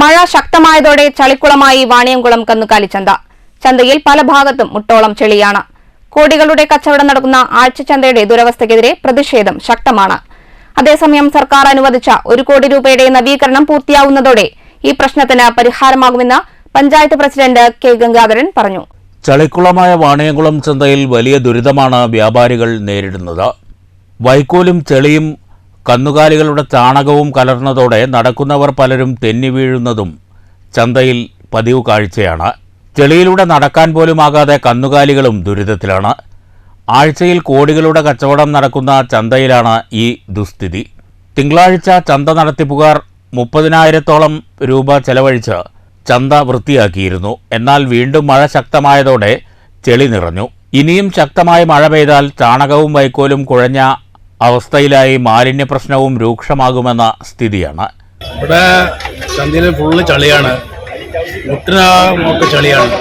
മഴ ശക്തമായതോടെ ചളിക്കുളമായി വാണിയംകുളം കന്നുകാലി ചന്ത. ചന്തയിൽ പല ഭാഗത്തും മുട്ടോളം ചെളിയാണ്. കോടികളുടെ കച്ചവടം നടക്കുന്ന ആഴ്ചച്ചന്തയുടെ ദുരവസ്ഥയ്ക്കെതിരെ പ്രതിഷേധം ശക്തമാണ്. അതേസമയം സർക്കാർ അനുവദിച്ച ഒരു കോടി രൂപയുടെ നവീകരണം പൂർത്തിയാവുന്നതോടെ ഈ പ്രശ്നത്തിന് പരിഹാരമാകുമെന്ന് പഞ്ചായത്ത് പ്രസിഡന്റ് കെ ഗംഗാധരൻ പറഞ്ഞു. ചളിക്കുളമായ വാണിയംകുളം ചന്തയിൽ വലിയ ദുരിതമാണ് വ്യാപാരികൾ നേരിടുന്നത്. വൈക്കോലും ചെളിയും കന്നുകാലികളുടെ ചാണകവും കലർന്നതോടെ നടക്കുന്നവർ പലരും തെന്നി വീഴുന്നതും ചന്തയിൽ പതിവ് കാഴ്ചയാണ്. ചെളിയിലൂടെ നടക്കാൻ പോലുമാകാതെ കന്നുകാലികളും ദുരിതത്തിലാണ്. ആഴ്ചയിൽ കോടികളുടെ കച്ചവടം നടക്കുന്ന ചന്തയിലാണ് ഈ ദുസ്ഥിതി. തിങ്കളാഴ്ച ചന്ത നടത്തിപ്പുകാർ മുപ്പതിനായിരത്തോളം രൂപ ചെലവഴിച്ച് ചന്ത വൃത്തിയാക്കിയിരുന്നു. എന്നാൽ വീണ്ടും മഴ ശക്തമായതോടെ ചെളി നിറഞ്ഞു. ഇനിയും ശക്തമായ മഴ പെയ്താൽ ചാണകവും വൈക്കോലും കുഴഞ്ഞ അവസ്ഥയിലായി മാലിന്യ പ്രശ്നവും രൂക്ഷമാകുമെന്ന സ്ഥിതിയാണ്. ഇവിടെ ചന്തയിൽ ഫുള്ള് ചളിയാണ്. മുട്ടിനൊക്കെ ചളിയാണ്.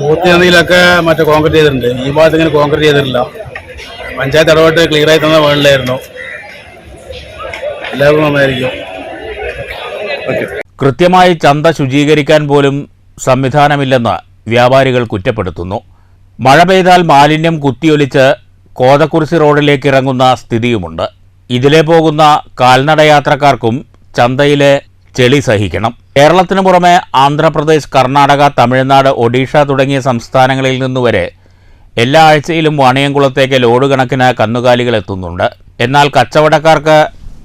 പൂർത്തി നദിയിലൊക്കെ മറ്റേ കോൺക്രീറ്റ് ചെയ്തിട്ടുണ്ട്. ഈ ഭാഗത്ത് ഇങ്ങനെ കോൺക്രീറ്റ് ചെയ്തിട്ടില്ല. പഞ്ചായത്ത് ഇടപെട്ട് ക്ലിയർ ആയി തന്ന വേണ്ടിലായിരുന്നു എല്ലാവർക്കും നന്നായിരിക്കും. കൃത്യമായി ചന്ത ശുചീകരിക്കാൻ പോലും സംവിധാനമില്ലെന്ന് വ്യാപാരികൾ കുറ്റപ്പെടുത്തുന്നു. മഴ പെയ്താൽ മാലിന്യം കുത്തിയൊലിച്ച് കോതക്കുറിശി റോഡിലേക്ക് ഇറങ്ങുന്ന സ്ഥിതിയുമുണ്ട്. ഇതിലെ പോകുന്ന കാൽനടയാത്രക്കാർക്കും ചന്തയിലെ ചെളി സഹിക്കണം. കേരളത്തിനു പുറമെ ആന്ധ്രാപ്രദേശ് കർണാടക തമിഴ്നാട് ഒഡീഷ തുടങ്ങിയ സംസ്ഥാനങ്ങളിൽ നിന്നുവരെ എല്ലാ ആഴ്ചയിലും വാണിയംകുളത്തേക്ക് ലോഡ് കണക്കിന് കന്നുകാലികൾ എത്തുന്നുണ്ട്. എന്നാൽ കച്ചവടക്കാർക്ക്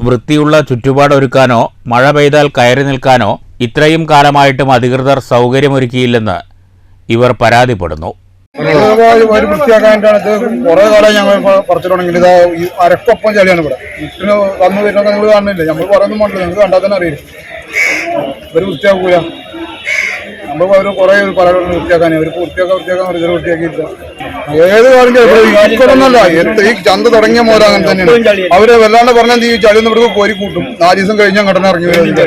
വൃത്തിയുള്ള ചുറ്റുപാടൊരുക്കാനോ മഴ പെയ്താൽ കയറി നിൽക്കാനോ ഇത്രയും കാലമായിട്ടും അധികൃതർ സൗകര്യമൊരുക്കിയില്ലെന്ന് ഇവർ പരാതിപ്പെടുന്നു. ഒരു വൃത്തിയാക്കാനായിട്ടാണ് ഇത് കുറെ കാലം ഞങ്ങൾ പറിച്ചിട്ടുണ്ടെങ്കിൽ ഇതാ ഈ അരക്കൊപ്പം ചളിയാണ് ഇവിടെ. വീട്ടിന് വന്നു വരുന്നത് നിങ്ങൾ കാണുന്നില്ല നമ്മൾ പറയുന്നു വേണ്ടില്ല നിങ്ങൾ കണ്ടാൽ തന്നെ അറിയില്ല. ഒരു വൃത്തിയാക്കൂല. നമ്മൾ അവർ കുറെ വൃത്തിയാക്കാൻ അവർ വൃത്തിയാക്കാൻ വൃത്തിയാക്കാൻ പറഞ്ഞത് വൃത്തിയാക്കിയില്ല ഏത് കാര്യം ഇക്കൊന്നല്ല ഈ ചന്ത തുടങ്ങിയ മോര അങ്ങനെ തന്നെയാണ്. അവർ വല്ലാണ്ട് പറഞ്ഞാൽ ഈ ചളി ഒന്ന് ഇവിടുന്ന് കോരി കൂട്ടും. നാല് ദിവസം കഴിഞ്ഞാൽ ഘടന ഇറങ്ങി ഇത്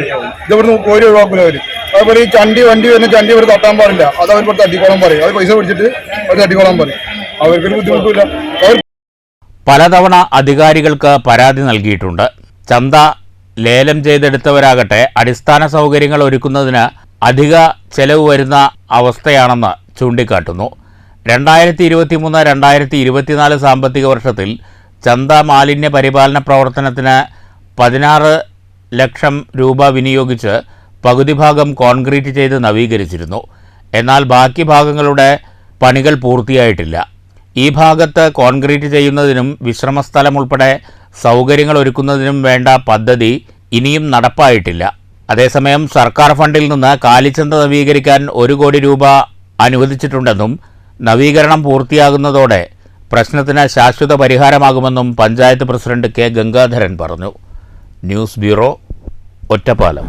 ഇവിടുന്ന് കോരി ഒഴിവാക്കൂല അവർ. അതുപോലെ ഈ ചണ്ടി വണ്ടി വരുന്ന ചണ്ടി ഇവർ തട്ടാൻ പാടില്ല. അത് അവർ തട്ടിക്കോളാൻ പറയും. അത് പൈസ പിടിച്ചിട്ട് അവർ തട്ടിക്കോളാൻ പറയും. അവർക്കൊരു ബുദ്ധിമുട്ടില്ല അവർ പലതവണ അധികാരികൾക്ക് പരാതി നൽകിയിട്ടുണ്ട്. ചന്ത ലേലം ചെയ്തെടുത്തവരാകട്ടെ അടിസ്ഥാന സൗകര്യങ്ങൾ ഒരുക്കുന്നതിന് അധിക ചെലവ് വരുന്ന അവസ്ഥയാണെന്ന് ചൂണ്ടിക്കാട്ടുന്നു. രണ്ടായിരത്തി ഇരുപത്തി മൂന്ന് രണ്ടായിരത്തി ഇരുപത്തിനാല് സാമ്പത്തിക വർഷത്തിൽ ചന്ത മാലിന്യ പരിപാലന പ്രവർത്തനത്തിന് പതിനാറ് ലക്ഷം രൂപ വിനിയോഗിച്ച് പകുതി ഭാഗം കോൺക്രീറ്റ് ചെയ്ത് നവീകരിച്ചിരുന്നു. എന്നാൽ ബാക്കി ഭാഗങ്ങളുടെ പണികൾ പൂർത്തിയായിട്ടില്ല. ഈ ഭാഗത്ത് കോൺക്രീറ്റ് ചെയ്യുന്നതിനും വിശ്രമസ്ഥലം ഉൾപ്പെടെ സൗകര്യങ്ങൾ ഒരുക്കുന്നതിനും വേണ്ട പദ്ധതി ഇനിയും നടപ്പായിട്ടില്ല. അതേസമയം സർക്കാർ ഫണ്ടിൽ നിന്ന് കാലിച്ചന്ത നവീകരിക്കാൻ ഒരു കോടി രൂപ അനുവദിച്ചിട്ടുണ്ടെന്നും നവീകരണം പൂർത്തിയാകുന്നതോടെ പ്രശ്നത്തിന് ശാശ്വത പരിഹാരമാകുമെന്നും പഞ്ചായത്ത് പ്രസിഡന്റ് കെ ഗംഗാധരൻ പറഞ്ഞു. News bureau Ottapalam.